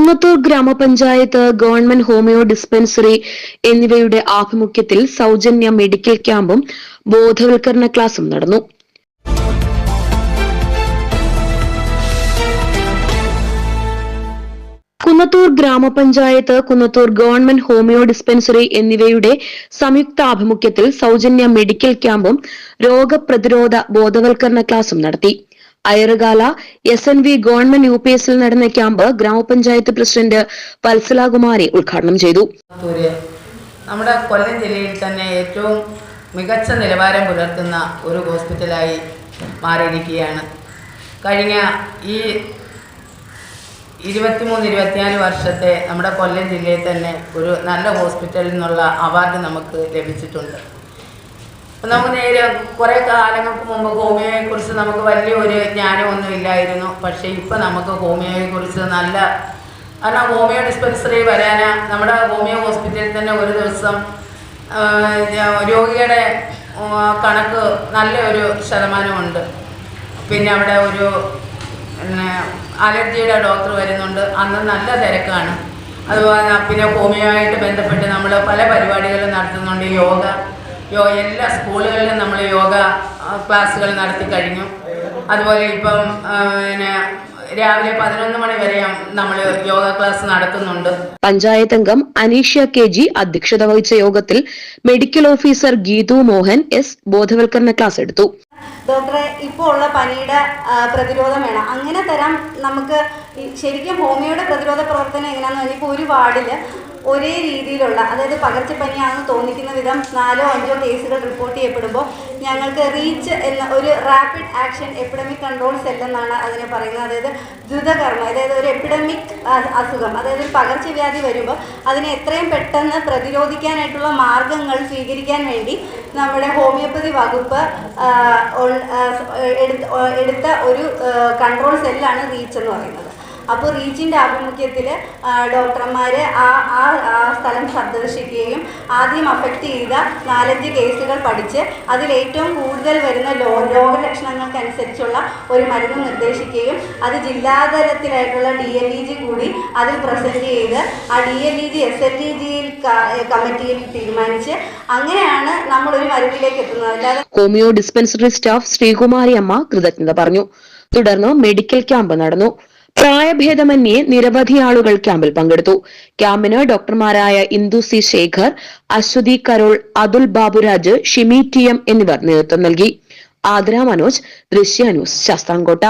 കുന്നത്തൂർ ഗ്രാമപഞ്ചായത്ത് government homeo dispensary എന്നിവയുടെ ആഭിമുഖ്യത്തിൽ സൗജന്യ മെഡിക്കൽ ക്യാമ്പും ബോധവൽക്കരണ ക്ലാസും നടന്നു. കുന്നത്തൂർ ഗ്രാമപഞ്ചായത്ത് കുന്നത്തൂർ ഗവൺമെന്റ് ഹോമിയോ ഡിസ്പെൻസറി എന്നിവയുടെ സംയുക്ത ആഭിമുഖ്യത്തിൽ സൗജന്യ മെഡിക്കൽ ക്യാമ്പും രോഗപ്രതിരോധ ബോധവൽക്കരണ ക്ലാസും നടത്തി. അയറുകാല S N V government U P എസിൽ നടന്ന ക്യാമ്പ് ഗ്രാമപഞ്ചായത്ത് പ്രസിഡന്റ് പത്സലാകുമാരി ഉദ്ഘാടനം ചെയ്തു. നമ്മുടെ കൊല്ലം ജില്ലയിൽ തന്നെ ഏറ്റവും മികച്ച നിലവാരം പുലർത്തുന്ന ഒരു ഹോസ്പിറ്റലായി മാറിയിരിക്കുകയാണ്. കഴിഞ്ഞ ഈ ഇരുപത്തിമൂന്ന് ഇരുപത്തിനാല് വർഷത്തെ നമ്മുടെ കൊല്ലം ജില്ലയിൽ തന്നെ ഒരു നല്ല ഹോസ്പിറ്റലിൽ നിന്നുള്ള അവാർഡ് നമുക്ക് ലഭിച്ചിട്ടുണ്ട്. നമുക്ക് നേരെ കുറേ കാലങ്ങൾക്ക് മുമ്പ് ഹോമിയോയെക്കുറിച്ച് നമുക്ക് വലിയ ഒരു ജ്ഞാനമൊന്നും ഇല്ലായിരുന്നു പക്ഷേ ഇപ്പം നമുക്ക് ഹോമിയോയെക്കുറിച്ച് നല്ല കാരണം ഹോമിയോ ഡിസ്പെൻസറി വരാൻ നമ്മുടെ ഹോമിയോ ഹോസ്പിറ്റലിൽ തന്നെ ഒരു ദിവസം രോഗിയുടെ കണക്ക് നല്ല ഒരു ശതമാനമുണ്ട്. പിന്നെ അവിടെ ഒരു അലർജിയുടെ ഡോക്ടർ വരുന്നുണ്ട്. അന്ന് നല്ല തിരക്കാണ്. അതുപോലെ പിന്നെ ഹോമിയോ ആയിട്ട് ബന്ധപ്പെട്ട് നമ്മൾ പല പരിപാടികളും നടത്തുന്നുണ്ട്. യോഗ എല്ലാ സ്കൂളുകളിലും നമ്മൾ യോഗ ക്ലാസ്സുകൾ നടത്തി കഴിഞ്ഞു. അതുപോലെ ഇപ്പം പിന്നെ രാവിലെ പതിനൊന്ന് മണി വരെ നമ്മൾ യോഗ ക്ലാസ് നടത്തുന്നുണ്ട് പഞ്ചായത്ത് അംഗം അനീഷ്യ കെ ജി അധ്യക്ഷത വഹിച്ച യോഗത്തിൽ medical officer Geethu Mohan S ബോധവൽക്കരണ ക്ലാസ് എടുത്തു. ഡോക്ടറെ ഇപ്പോൾ ഉള്ള പനിയുടെ പ്രതിരോധം വേണം. അങ്ങനെ തരാം നമുക്ക് ശരിക്കും ഹോമിയോയുടെ പ്രതിരോധ പ്രവർത്തനം എങ്ങനെയാണെന്ന് പറഞ്ഞാൽ ഇപ്പോൾ ഒരു വാർഡിൽ ഒരേ രീതിയിലുള്ള അതായത് പകർച്ചപ്പനിയാണെന്ന് തോന്നിക്കുന്ന വിധം നാലോ അഞ്ചോ കേസുകൾ റിപ്പോർട്ട് ചെയ്യപ്പെടുമ്പോൾ ഞങ്ങൾക്ക് റീച്ച് എന്ന ഒരു rapid action epidemic control cell എന്നാണ് അതിനെ പറയുന്നത്. അതായത് ദ്രുതകർമ്മ അതായത് ഒരു എപ്പിഡമിക് അസുഖം അതായത് ഒരു പകർച്ചവ്യാധി വരുമ്പോൾ അതിനെ എത്രയും പെട്ടെന്ന് പ്രതിരോധിക്കാനായിട്ടുള്ള മാർഗങ്ങൾ സ്വീകരിക്കാൻ വേണ്ടി നമ്മുടെ ഹോമിയോപ്പതി വകുപ്പ് എടുത്ത ഒരു കൺട്രോൾ സെല്ലാണ് റീച്ച് എന്ന് പറയുന്നത്. അപ്പോൾ റീച്ചിന്റെ ആഭിമുഖ്യത്തിൽ ഡോക്ടർമാർ ആ ആ സ്ഥലം സന്ദർശിക്കുകയും ആദ്യം അഫക്റ്റ് ചെയ്ത നാലഞ്ച് കേസുകൾ പഠിച്ച് അതിൽ ഏറ്റവും കൂടുതൽ വരുന്ന ലോ രോഗലക്ഷണങ്ങൾക്കനുസരിച്ചുള്ള ഒരു മരുന്ന് നിർദ്ദേശിക്കുകയും അത് ജില്ലാതലത്തിലായിട്ടുള്ള ഡി എൽ ഇ ജി കൂടി അതിൽ പ്രസന്റ് ചെയ്ത് ആ D L E G S L E ജിയിൽ കമ്മിറ്റിയിൽ തീരുമാനിച്ച് അങ്ങനെയാണ് നമ്മളൊരു മരുന്നിലേക്ക് എത്തുന്നത്. അല്ലാതെ ഹോമിയോ ഡിസ്പെൻസറി സ്റ്റാഫ് ശ്രീകുമാരി അമ്മ കൃതജ്ഞത പറഞ്ഞു. തുടർന്ന് മെഡിക്കൽ ക്യാമ്പ് നടന്നു. പ്രായഭേദമന്യേ നിരവധി ആളുകൾ ക്യാമ്പിൽ പങ്കെടുത്തു. ക്യാമ്പിന് ഡോക്ടർമാരായ Indu C Shekhar Aswathy Carol Athul Baburaj Shimi T M എന്നിവർ നേതൃത്വം നൽകി. ആദ്ര മനോജ് ദൃശ്യ ന്യൂസ് ശാസ്താംകോട്ട.